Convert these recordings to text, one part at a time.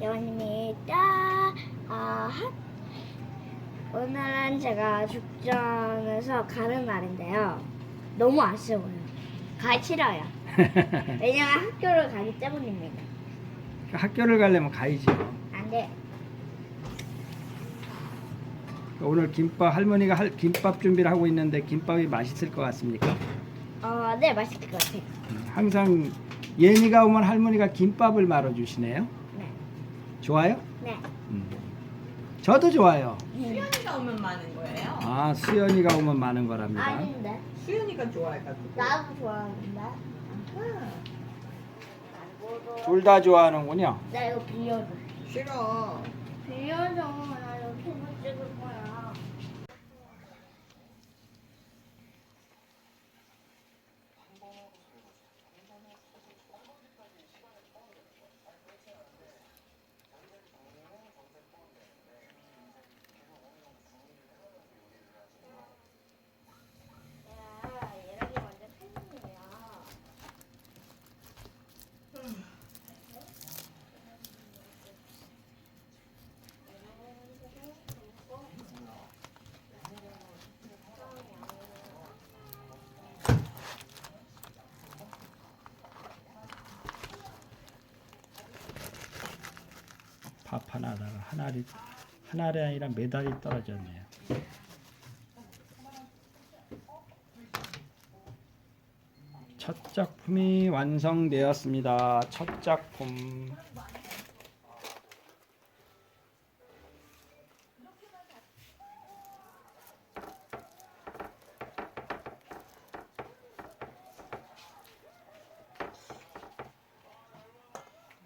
딱 아, 한- 오늘은 제가 죽전에서 가는 날인데요. 너무 아쉬워요. 가기 싫어요. 왜냐면 학교를 가기 때문입니다. 학교를 가려면 가야지. 안 돼. 오늘 김밥 할머니가 할, 김밥 준비를 하고 있는데 김밥이 맛있을 것 같습니까? 어, 네, 맛있을 것 같아요. 음, 항상 예니가 오면 할머니가 김밥을 말아 주시네요. 네. 좋아요? 네. 음. 저도 좋아요. 수연이가 오면 많은 거예요. 아 수연이가 오면 많은 거랍니다. 아닌데. 수연이가 좋아해가지고. 나도 좋아하는데. 아하. 둘다 좋아하는군요. 나 이거 빌려줘. 싫어. 빌려줘. 나 이거 피부 찍을 거야. 야, 하나다가 한 알이 아니라 몇 알이 떨어졌네요. 첫 작품이 완성되었습니다. 첫 작품.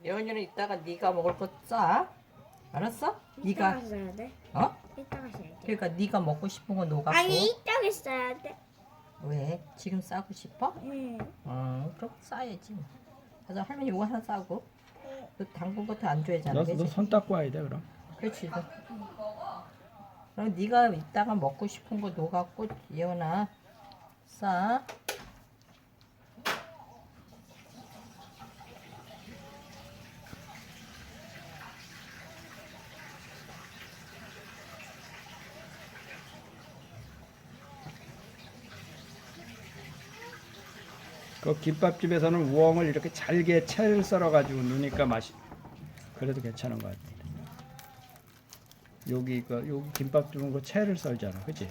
예원이는 이따가 네가 먹을 거 싸. 알았어? 이따가 네가 써야 돼. 어? 이따가 써야 돼. 그러니까 네가 먹고 싶은 거 녹았고. 아니 이따가 써야 돼. 왜? 지금 싸고 싶어? 응. 어, 그럼 싸야지. 가자 할머니 이거 하나 싸고. 너 당근 것도 안 좋아하잖아, 그지? 너손 닦고 와야 돼 그럼. 그렇지. 너. 그럼 네가 이따가 먹고 싶은 거 녹았고 예원아 싸. 그 김밥집에서는 우엉을 이렇게 잘게 채를 썰어가지고 넣으니까 맛이 그래도 괜찮은 것 같아. 여기 그 여기 김밥집은 그 채를 썰잖아, 그렇지?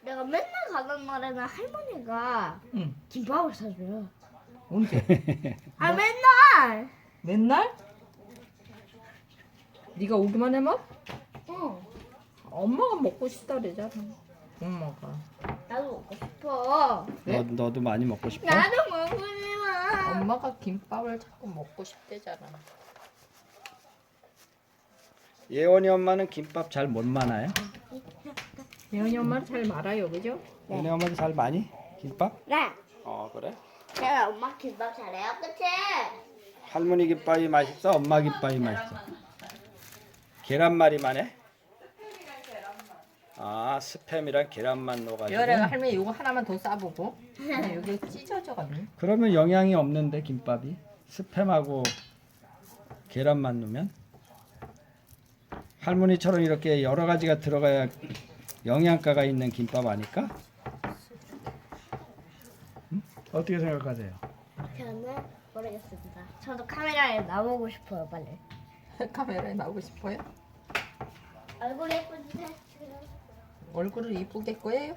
내가 맨날 가던 날에는 할머니가 응. 김밥을 사줘요. 언제? 아 맨날. 맨날? 네가 오기만 해만? 응. 엄마가 먹고 싶다 그러잖아. 엄마가. 나도 먹고 싶어. 네? 너 너도 많이 먹고 싶어? 나도 먹고 싶어. 엄마가 김밥을 자꾸 먹고 싶대잖아. 예원이 엄마는 김밥 잘못 많아요? 예원이 엄마는 잘 말아요, 그죠? 예원이 엄마도 잘 많이? 김밥? 네. 어 그래? 제가 엄마 김밥 잘해요, 그치? 할머니 김밥이 맛있어? 엄마 김밥이 맛있어? 계란말이만 해? 아 스팸이랑 계란만 넣어가지고 예원이가 할머니 이거 하나만 더 싸보고. 아니, 여기 찢어져가지고. 그러면 영양이 없는데 김밥이 스팸하고 계란만 넣으면 할머니처럼 이렇게 여러 가지가 들어가야 영양가가 있는 김밥 아닐까? 응? 어떻게 생각하세요? 저는 모르겠습니다. 저도 카메라에 나오고 싶어요, 빨리. 카메라에 나오고 싶어요? 얼굴 예쁜데? 얼굴을 이쁘게 할 거예요?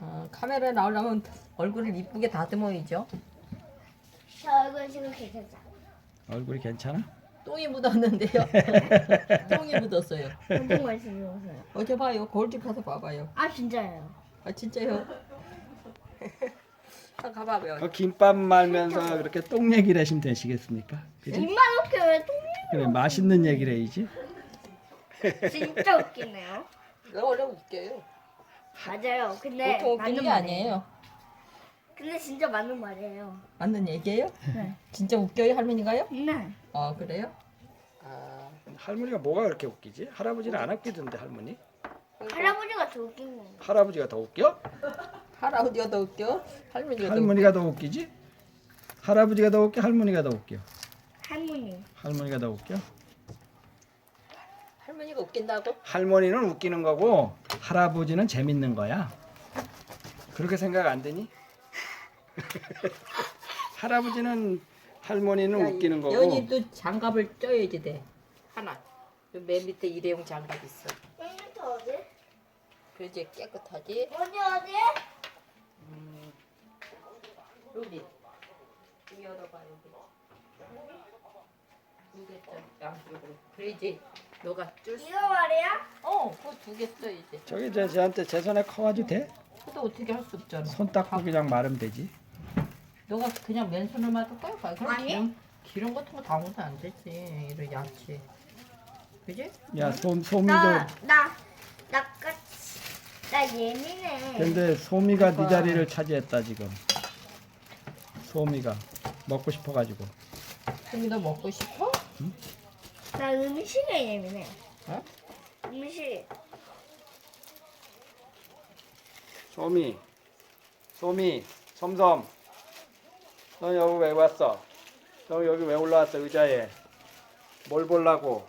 어, 카메라에 나오려면 얼굴을 이쁘게 다듬어야죠. 저 얼굴 지금 괜찮죠? 얼굴이 괜찮아? 똥이 묻었는데요. 똥이 묻었어요. 어떤 걸 쓰면서요? 어제 봐요. 거울 좀 가서 봐봐요. 아 진짜예요. 아 진짜요? 아 가봐요. 그 김밥 말면서 그렇게 똥 얘기를 하시면 되시겠습니까? 그지? 입만 이렇게 왜 통? 그래 맛있는 얘기를 해야지 진짜 웃기네요. 이거 원래 웃겨요. 맞아요. 근데 보통 웃기는 맞는 게 말이에요. 아니에요. 근데 진짜 맞는 말이에요. 맞는 얘기예요? 네. 진짜 웃겨요 할머니가요? 네. 아 그래요? 아 할머니가 뭐가 그렇게 웃기지? 할아버지는 안 웃기던데 할머니? 할아버지가 더 웃긴 거. 할아버지가 더 웃겨? 할아버지가 더 웃겨? 할머니가 더 할머니가 더 웃기지? 할아버지가 더 웃겨? 할머니가 더 웃겨? 할머니. 할머니가 더 웃겨? 할머니가 웃긴다고? 할머니는 웃기는 거고 할아버지는 재밌는 거야. 그렇게 생각 안 되니? 할아버지는 할머니는 웃기는 거고 연이도 장갑을 쪄야지 돼. 하나. 요맨 밑에 일회용 장갑 있어. 컴퓨터 어디? 그래야지 깨끗하지. 어디 어디? 음. 여기. 여기 열어봐 여기. 두개 쪄. 양쪽으로. 그래야지 너가 줄 수. 이거 말이야? 어, 그거 두개 써야지. 저기 저 저한테 제 손에 커가지고 돼? 그것도 어떻게 할 수 없잖아. 손 닦고 그냥 마르면 되지. 너가 그냥 맨손을 맞을 거야? 봐. 그럼 아니. 기름, 기름 같은 거 담으면 안 되지. 이런 야채. 그지? 야 솜, 소미도 나 나 나 같이 나 예민해. 근데 소미가 네 그러니까. 자리를 차지했다 지금. 소미가 먹고 싶어가지고. 너 먹고 싶어? 나 음식에 예민해. 어? 음식. 소미, 소미, 섬섬. 너 여기 왜 왔어? 너 여기 왜 올라왔어 의자에? 뭘 보려고?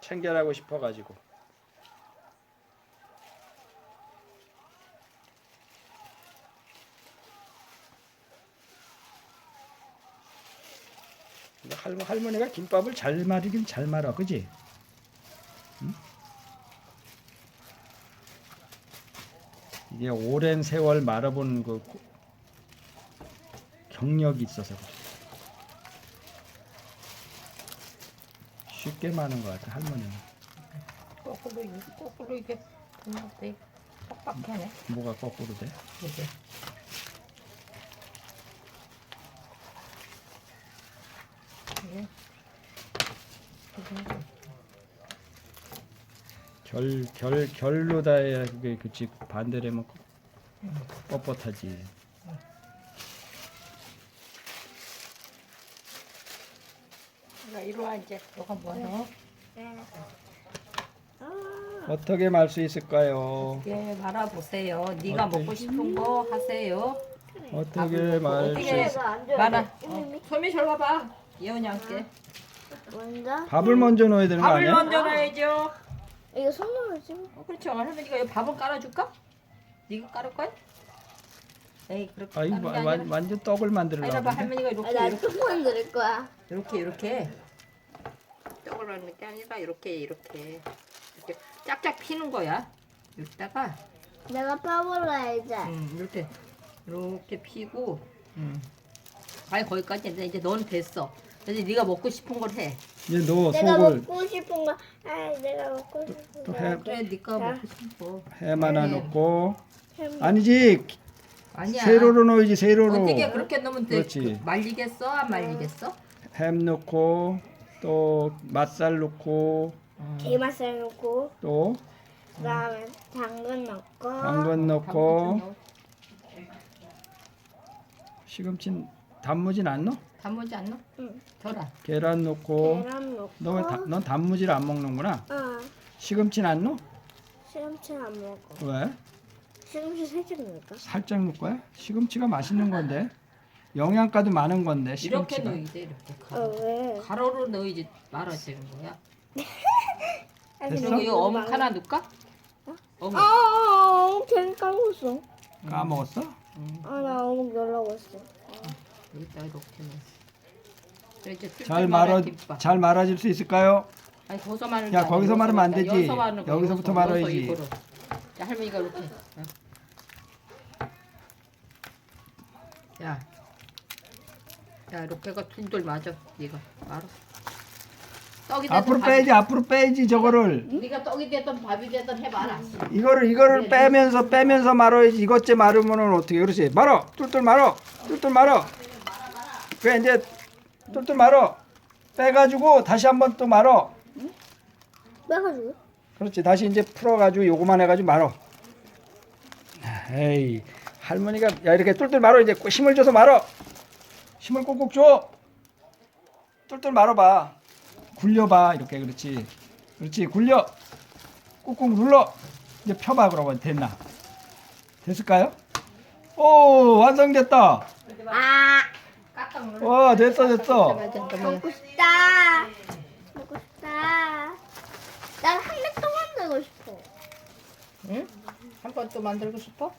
챙겨라고 싶어가지고. 할, 할머니가 김밥을 잘 말이긴 잘 말아, 그지? 이게 오랜 세월 말아본 그 고- 경력이 있어서. 쉽게 마는 것 같아 할머니는 거꾸로, 거꾸로 이게 빡빡하네. 뭐가 거꾸로 돼? 이게. 이게. 이게. 결, 결, 결로 다 해야 그게 그치 반대로 하면 뻣뻣하지 야, 이리 와 이제. 너가 뭐하노? 네. 아, 어떻게 말 수 있을까요? 예, 말아보세요. 네가 어때? 먹고 싶은 거 하세요. 어떻게 말수 어떻게 있... 이거 안 줘야 말아. 돼. 어. 소미 절 봐봐. 예언이 함께. 먼저 밥을 먼저 넣어야 되는 거 밥을 아니야? 먼저 놔야죠. 이거 손으로 좀. 어, 그렇죠. 할머니가 이 밥은 깔아줄까? 네가 깔을 거야? 에이 그렇게 아게 완- 아니라. 완전 떡을 만들려고 아니, 그러는데? 할머니가 이렇게 아, 나 이렇게 조금만 들을 거야. 이렇게 이렇게 떡을 만드는 게 아니라 이렇게 이렇게 이렇게 짝짝 피는 거야. 여기다가 내가 파볼라 이제. 음, 이렇게 이렇게 피고 음. 아니 거기까지 이제 이제 넌 됐어. 이제 네가 먹고 싶은 걸 해. 이제 너 내가 속을 먹고 싶은 거. 아, 내가 먹고 싶은 또 거. 해. 그래 네가 자. 먹고 싶은 거. 햄 하나 네. 넣고 햄. 아니지 아니야. 세로로 넣어야지 세로로 어떻게 그렇게 넣으면 돼? 그렇지. 그 말리겠어? 안 말리겠어? 햄 넣고 또 맛살 넣고 게맛살 넣고 또 그다음에 당근 넣고 당근 넣고 넣어. 시금치 단무지는 안 넣어? 단무지 안 넣어? 응. 덜어. 계란 넣고 계란 넣고 너왜넌 단무지를 안 먹는구나 어 시금치는 안 넣어? 시금치는 안 먹어 왜? 시금치 살짝 넣을까? 살짝 넣을 거야? 시금치가 맛있는 건데 영양가도 많은 건데 이렇게 시금치가 넣어야 돼 이렇게 어 가로. 왜? 가로로 넣어야지 말아지는 거야. 아니, 됐어? 그리고 이 너무 어묵 많아. 하나 넣을까? 어묵. 아, 괜히 까먹었어. 까먹었어? 음, 아, 나 어묵 넣으려고 했어. 여기다 이렇게 넣어. 그래 이제 잘뜰 말아. 잘 말아질 수 있을까요? 아니 거기서 말하는 야, 게 거기서 말하면 안 되지. 여기서 여기서부터 여기서, 말아야지. 자 할머니가 이렇게. 어. 야. 야 이렇게 가 둘둘 맞아. 네가 알아. 떡이 되든 앞으로 밥이- 빼야지 앞으로 빼야지 저거를 네가 떡이 되든 밥이 되든 해봐라. 이거를 이거를 빼면서 빼면서 말아야지 이것째 말으면은 어떻게 그렇지 말어 뚫뚫 말어 뚫뚫 말어 그래 이제 뚫뚫 말어 빼가지고 다시 한번 또 말어 빼가지고. 그렇지 다시 이제 풀어가지고 요거만 해가지고 말어 에이 할머니가 야 이렇게 뚫뚫 말어 이제 힘을 줘서 말어 힘을 꼭꼭 줘 똘똘 말아봐. 굴려봐. 이렇게 그렇지. 그렇지. 굴려. 꾹꾹 눌러. 이제 펴봐 그러면 됐나? 됐을까요? 오 완성됐다. 아. 와 됐어 됐어. 먹고 싶다. 먹고 싶다. 난한 개 또 만들고 싶어. 응? 한 번 또 만들고 싶어?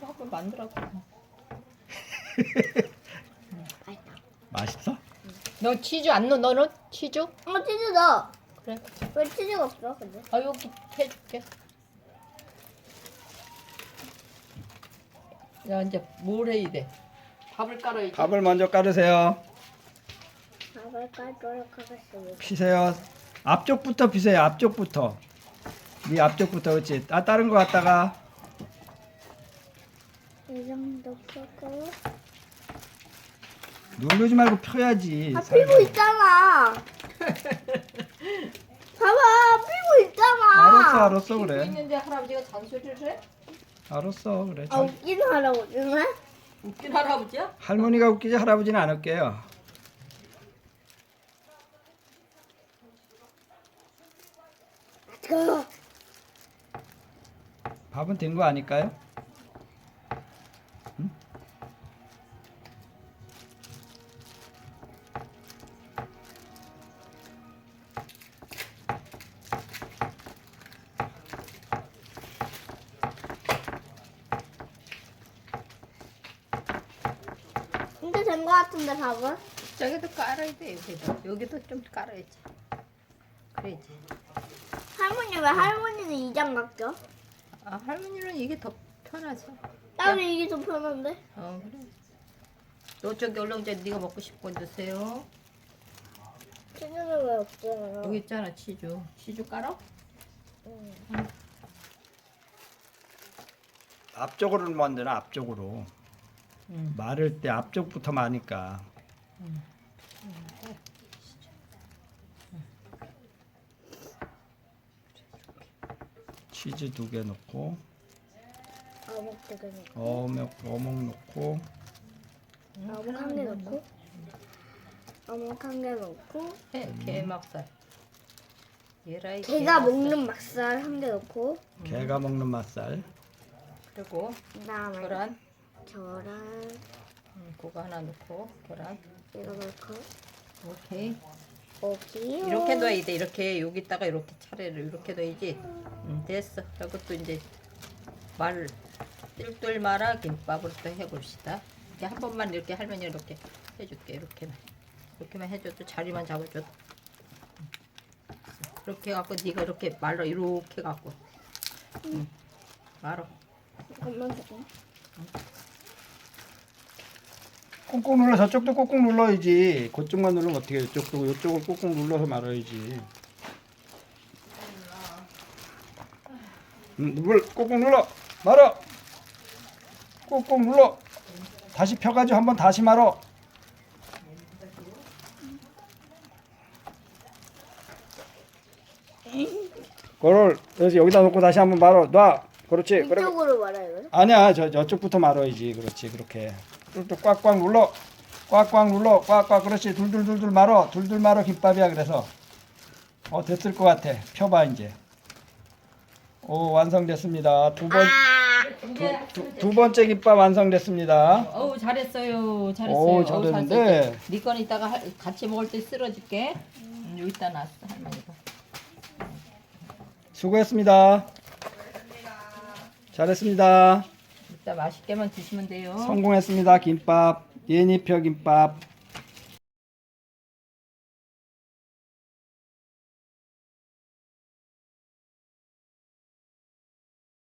한 번 만들라고. 맛있어? 너 치즈 안 넣어? 너는 치즈? 어 치즈 넣어. 그래. 왜 치즈가 없어 근데? 아 여기 해줄게. 야 이제 뭘 해야 돼? 밥을 깔아야지. 밥을 먼저 깔으세요. 밥을 깔도록 하겠습니다. 피세요. 앞쪽부터 피세요. 앞쪽부터. 네 앞쪽부터 그렇지. 아 다른 거 갖다가 이 정도 펴고. 누르지 말고 펴야지. 아 피고 있잖아. 봐봐 피고 있잖아. 알았어 알았어 피고 그래. 있는데 할아버지가 잔소리를 해? 알았어 그래. 아 웃기는 할아버지네. 웃긴 할아버지야? 할머니가 웃기지 할아버지는 안 웃겨요. 그 밥은 된 거 아닐까요? 근데 된거 같은데 밥은? 저기도 깔아야 돼 여기도 여기도 좀 깔아야지. 그래야지. 할머니 왜 할머니는 이장 같죠? 아 할머니는 이게 더 편하죠. 나는 이게 더 편한데. 어 그래. 너 저기 얼른 이제 네가 먹고 싶은 거 드세요. 치즈는 왜 없잖아요. 여기 있잖아 치즈. 치즈 깔아? 응. 앞쪽으로 만드는 앞쪽으로. 응. 마를 때 앞쪽부터 마니까. 치즈 두 개 넣고 어묵 되게 넣고. 어묵 어묵 넣고 어묵 한 개 넣고. 어묵 한 개 넣고. 해 게막살. 얘라 이 제가 게막살. 먹는 막살 한 개 넣고. 개가 먹는 맛살. 그리고 그다음에 계란. 계란 음, 그거 하나 넣고 계란. 이거 넣고. 오케이. 오케이. 이렇게 놔야 돼. 이렇게 여기다가 이렇게 차례를 이렇게 놔야지. 음, 됐어. 이것도 이제 말 뜰뜰 말아 김밥으로 또 해봅시다. 이렇게 한 번만 이렇게 할머니 이렇게 해줄게. 이렇게만 이렇게만 해줘도 자리만 잡아줘. 음. 이렇게 갖고 네가 이렇게 말아 이렇게 갖고. 음. 말아. 잠깐만 잠깐. 꾹꾹 눌러 저쪽도 꾹꾹 눌러야지. 그쪽만 누르면 어떻게 해? 이쪽도 이쪽을 꾹꾹 눌러서 말아야지. 음, 물 꾹꾹 눌러 말아. 꾹꾹 눌러. 다시 펴가지고 한번 다시 말어. 그걸 그래서 여기다 놓고 다시 한번 말어. 놔. 그렇지. 그리고 이쪽으로 말아요. 아니야 저 저쪽부터 말아야지 그렇지 그렇게 뚫뚫 꽉꽉 눌러 꽉꽉 눌러 꽉꽉 그렇지 둘둘둘둘 말어 둘둘 말어 김밥이야 그래서 어 됐을 것 같아 펴봐 이제 오 완성됐습니다 두번 아. 두, 두 번째 김밥 완성됐습니다 어우 잘했어요. 잘했어요. 오 어우, 잘했는데. 네건 이따가 할- 같이 먹을 때 쓸어줄게. 음, 여기다 놨어 할머니가. 수고했습니다 잘했습니다 이따 맛있게만 드시면 돼요. 성공했습니다. 김밥. 예니표 김밥